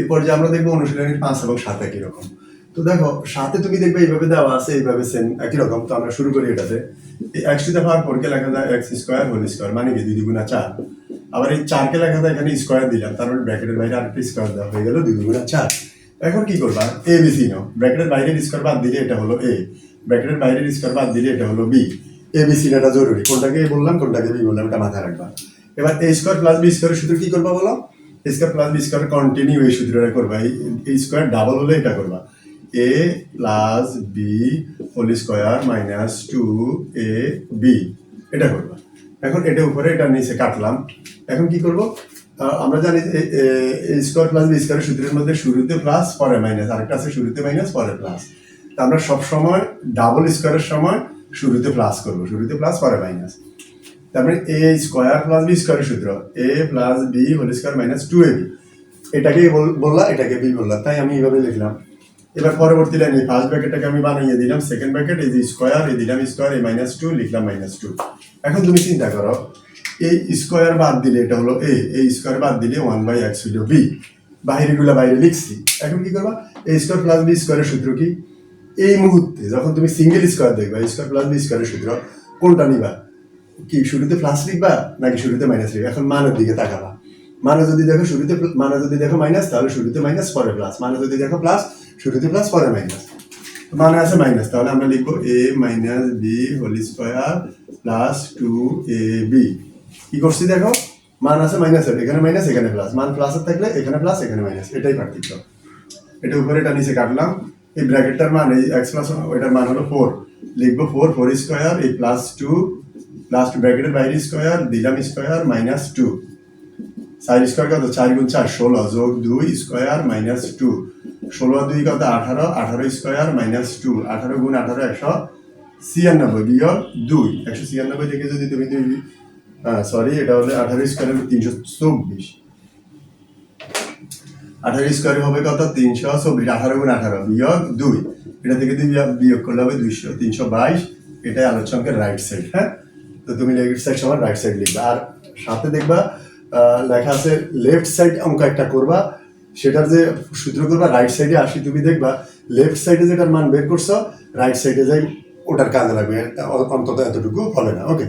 এরপর যে আমরা দেখব অনুশীলনী পাঁচ এবং সাত একই রকম। তো দেখো সাথে তুমি দেখবে এইভাবে দেওয়া আছে, এইভাবে সেম একই রকম। তো আমরা শুরু করি এটাতে। টু পাওয়ার ফোরকে লেখা যায় এক্স স্কোয়ার হোল স্কোয়ার মানে কি? দুই দুগুণা চার। আবার এই চারকে লেখা যায় এখানে স্কোয়ার দিলাম, তার মানে ব্র্যাকেটের বাইরে আরেকটা স্কোয়ার দেওয়া হয়ে গেল, দুই দুগুণা চার। এখন কি করবা? A B C now. ব্র্যাকেটের বাইরের স্কোয়ার বাদ দিলে এটা হলো এ ব্র্যাকেটের বাইরের স্কোয়ার বাদ দিলে এটা হলো বি এ বি সিটা জরুরি। কোনটাকে বললাম, কোনটাকে বি বললাম, এটা মাথায় রাখবা। এবার এ স্কোয়ার প্লাস বি স্কোয়ারের সূত্র কি করবা বলো? A square plus B square continue এই সূত্রটা করবা। এই স্কোয়ার ডাবল হলে এটা করবা। A plus B whole square minus two A B এটা করবা। এখন এটা উপরে এটা নিচে কাটলাম। এখন কি করব? আমরা জানি স্কোয়ার প্লাস বি স্কোয়ারের সূত্রের মধ্যে শুরুতে প্লাস পরে মাইনাস আরেকটা আছে শুরুতে মাইনাস পরে প্লাস তা আমরা সব সময় ডাবল স্কোয়ারের সময় শুরুতে প্লাস করব। শুরুতে প্লাস পরে মাইনাস তারপরে এ স্কোয়ার প্লাস বি স্কোয়ারের সূত্র। A plus B whole square minus two A B এটাকে বল- বললা, এটাকে বি বললাম তাই আমি এইভাবে লিখলাম। এবার পরবর্তী লাইনে ফার্স্ট ব্র্যাকেটটাকে আমি বানিয়ে দিলাম। সেকেন্ড ব্র্যাকেট এই যে স্কোয়ার এই দিলাম স্কোয়ার এই মাইনাস টু লিখলাম মাইনাস টু এখন তুমি চিন্তা করো, এই স্কোয়ার বাদ দিলে এটা হলো এ এই স্কোয়ার বাদ দিলে ওয়ান বাই এক্স হলো বি বাহিরেগুলো বাইরে লিখছি। এখন কি করবা? এ স্কোয়ার প্লাস বি স্কোয়ারের সূত্র কি? এই মুহূর্তে যখন তুমি সিঙ্গেল স্কোয়ার দেখবা স্কোয়ার প্লাস বি স্কোয়ারের সূত্র, কোনটা নিবা? কি, শুরুতে প্লাস লিখবা নাকি শুরুতে মাইনাস লিখবা? এখন মানের দিকে তাকাবা। মানে যদি দেখো শুরুতে মানে যদি দেখো মাইনাস তাহলে শুরুতে মাইনাস পরে প্লাস মানে যদি দেখো প্লাস শুরুতে প্লাস পরে মাইনাস মানে আছে মাইনাস তাহলে আমরা লিখব A minus B whole square plus two A B কি করছি দেখো? মান আছে মাইনাসের এখানে মাইনাস এখানে প্লাস মান প্লাসের থাকলে এখানে প্লাস এখানে মাইনাস এটাই পার্থক্য। এটা উপরে এটা নিচে কাটলাম। এই ব্র্যাকেটটার মান, এই এক্স প্লাস ওইটার মান হলো ফোর লিখব ফোর ফোর স্কোয়ার এই প্লাস টু প্লাস টু ব্র্যাকেটের বাইরে স্কোয়ার দিলাম স্কোয়ার মাইনাস টু চার স্কোয়ার কত? চার গুণ চার, ষোলো। যোগ দুই স্কোয়ার মাইনাস টু ষোলো দুই কত? আঠারো। আঠারো স্কোয়ার মাইনাস টু আঠারো গুণ আঠারো একশো ছিয়ানব্বই। বিয়োগ দুই। একশো ছিয়ানব্বই থেকে যদি তুমি দুই সরি এটা হলে আঠারো স্কোয়ার তিনশো চব্বিশ। আঠারো স্কোয়ার হবে কত? তিনশো চব্বিশ। আঠারো গুণ আঠারো। বিয়োগ দুই। এটা থেকে তুমি বিয়োগ- করলে হবে দুইশো। তিনশো বাইশ। এটাই আলোচ্য রাইট সাইড হ্যাঁ? তো তুমি নেগেটিভ সাইড সময় রাইট সাইড লিখবা। আর সাথে দেখবা লেখা আছে লেফট সাইড অঙ্ক একটা করবা, সেটার যে সূত্র করবা রাইট সাইডে আসি, তুমি দেখবা লেফট সাইডে যেটার মান বের করছ রাইট সাইডে যাই ওটার কাজে লাগবে, অন্তত এতটুকু ফলে না ওকে